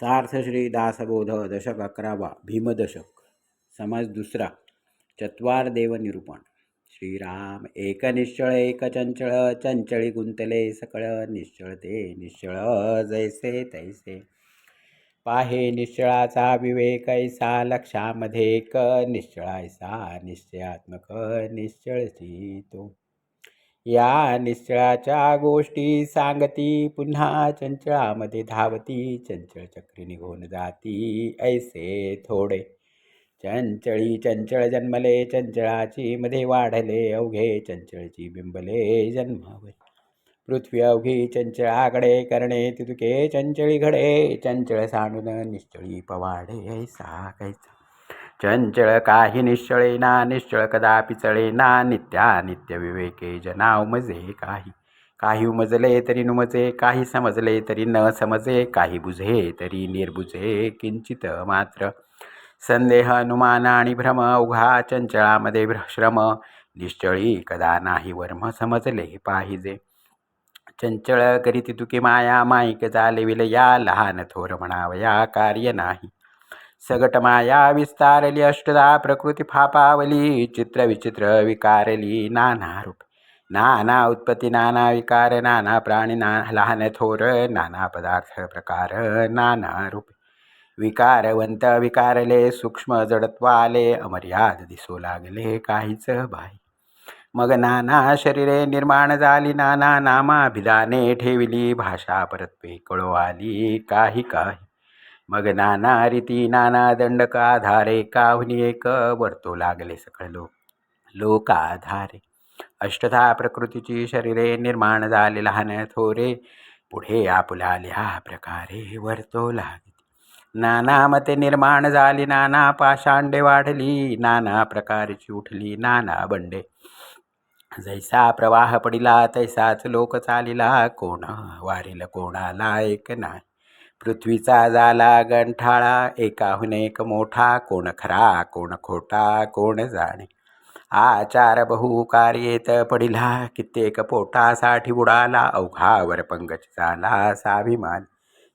सार्थ श्री दासबोध दशक अकरावा भीमदशक. समाज दुसरा. चत्वार देव निरूपण श्रीराम एक निश्चळ एक चंचळ चंचळी गुंतले सकळ निश्चळ ते निश्चळ जैसे तैसे. पाहे निश्चळाचा विवेक ऐसा लक्षामध्ये एक निश्चळायसा निश्चयात्मक निश्चळची तो या निश्चळाच्या गोष्टी सांगती पुन्हा चंचळामध्ये धावती चंचळ चक्री निघून जाती ऐसे थोडे. चंचळी चंचळ जन्मले चंचळाची मध्ये वाढले अवघे चंचळची बिंबले जन्मावे पृथ्वी अवघी चंचळाकडे करणे तितुके चंचळी घडे चंचळ सांडून निश्चळी पवाडे ऐसा कैसा. चंचळ काही निश्चळे ना निश्चळ कदापि चळे ना नित्या नित्य विवेके जना उमजे काही. काही उमजले तरी नुमजे काही समजले तरी न समजे काही बुझे तरी निर्बुझे किंचित मात्र. संदेह अनुमान आणि भ्रम उघा चंचळामध्ये भ्र- श्रम. निश्चळी कदा नाही वर्म समजले पाहिजे. चंचळ करीत तुकी माया माईक झाले विलया लहान थोर म्हणावया कार्य नाही. सगट माया विस्तारली अष्टदा प्रकृती फापावली चित्र विचित्र विकारली नाना रूप नाना उत्पत्ती नाना विकार नाना प्राणी ना लहान थोर नाना पदार्थ प्रकार नाना रूप विकारवंत विकारले सूक्ष्म जडत्वाले अमर्याद दिसू लागले काहीच बाई मग नाना शरीरे निर्माण झाली नाना नामाभिधाने ठेविली भाषा परत्वे कळो आली काही काही मग नाना रीती नाना दंडक आधारे काहुनी एक वर्तो लागले सकळ लोक लोकाधारे. अष्टधा प्रकृतीची शरीरे निर्माण झाले लहान थोरे पुढे आपुलाल्या प्रकारे वर्तो लागली नाना मते निर्माण झाली नाना पाषांडे वाढली नाना प्रकारची उठली नाना बंडे. जैसा प्रवाह पडिला तैसाच लोक चालिला कोण वारील कोणाला एक नाही पृथ्वीचा झाला गंठाळा एकाहून एक मोठा कोण खरा कोण खोटा कोण जाणे. आचार बहु कार्येत पडिला कित्येक पोटासाठी बुडाला अवघावर पंगज झाला साभिमान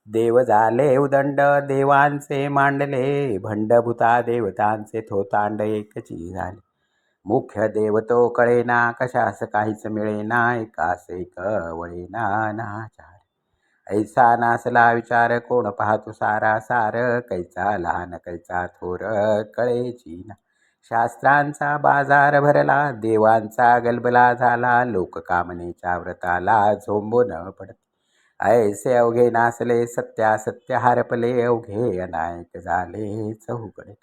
देव झाले उदंड देवांचे मांडले भंडभूता देवतांचे थोतांड एकची झाले. मुख्य देव तो कळेना कशास काहीच मिळेना एकास एक वळेना नाचार ऐसा नासला विचार कोण पाहतो सारा सार? कैचा लहान कैचा थोर? कळेची ना शास्त्रांचा बाजार भरला देवांचा गलबला झाला लोककामनेच्या व्रताला झोंबून पडते. ऐसे अवघे नासले सत्या सत्य हारपले अवघे अनायक झाले चहूकडे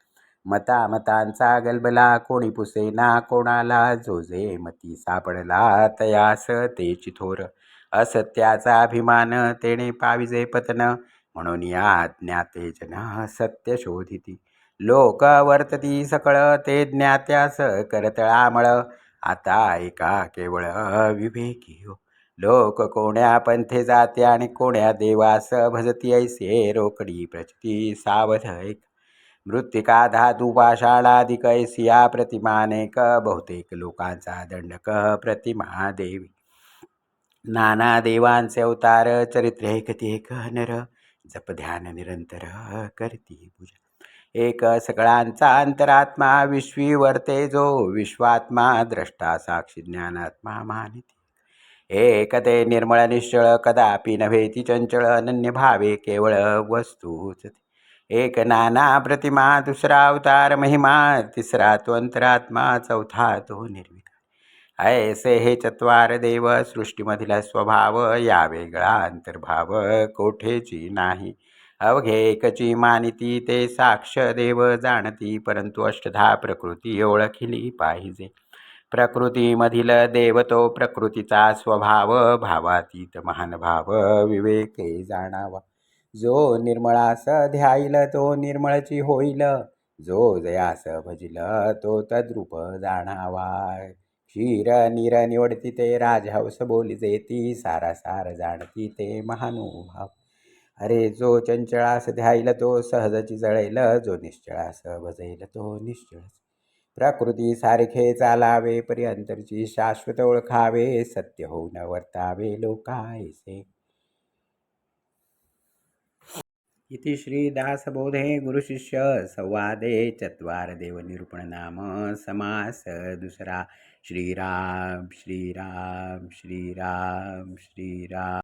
मता मतांचा गलबला कोणी पुसेना कोणाला जोजे मती सापडला तयास तेची थोर. असत्याचा अभिमान तेने पाविजे पतन. म्हणून या ज्ञाते जना सत्य शोधिती. लोक वर्तती सकळ ते ज्ञात्यास करतळामळ आता ऐका केवळ विवेकी हो. लोक कोण्या पंथे जाते आणि कोण्या देवास भजती ऐसे रोकडी प्रचिती सावध ऐक मृत्तिका धातू पाषाणाधिक ऐसिया प्रतिमानेक बहुतेक लोकांचा दंडक प्रतिमा देवी. नाना देवांचे अवतार चरित्र एक नर जप ध्यान निरंतर करती पूजा. एक सगळ्यांचा अंतरात्मा विश्वी वर्ते जो विश्वात्मा द्रष्टा साक्षी ज्ञानात्मा मानिती. एक ते निर्मळ निश्चळ कदापि नव्हे ती चंचळ अनन्य भावे केवळ वस्तूच एक नाना प्रतिमा दुसरा अवतार महिमा तिसरा तो अंतरात्मा चौथा तो निर्विकार. ऐसे हे चत्वार देव सृष्टीमधील स्वभाव या वेगळा अंतर्भाव कोठेची नाही. अवघे एकची मानिती ते साक्ष देव जाणती परंतु अष्टधा प्रकृती ओळखली पाहिजे. प्रकृतीमधील देव तो प्रकृतीचा स्वभाव भावातीत महान भाव विवेके जाणावा. जो निर्मळास ध्याईल तो निर्मळची होईल. जो जयास भजिल तो तद्रूप जाणावा. क्षीर निर निवडती ते राजहंस बोलिजे ती सारा सार जाणती ते महानुभाव. अरे जो चंचळास ध्यायला तो सहजची जळेल जो निश्चळास भजेल तो निश्चळच. प्रकृती सारखे चालावे पर्यंतरची शाश्वत ओळखावे सत्य होऊन वर्तावे लोकायसे. इति श्रीदासबोधे गुरुशिष्य संवादे चत्वार देवनिरूपण नाम समास दुसरा श्रीराम श्रीराम श्रीराम श्रीराम।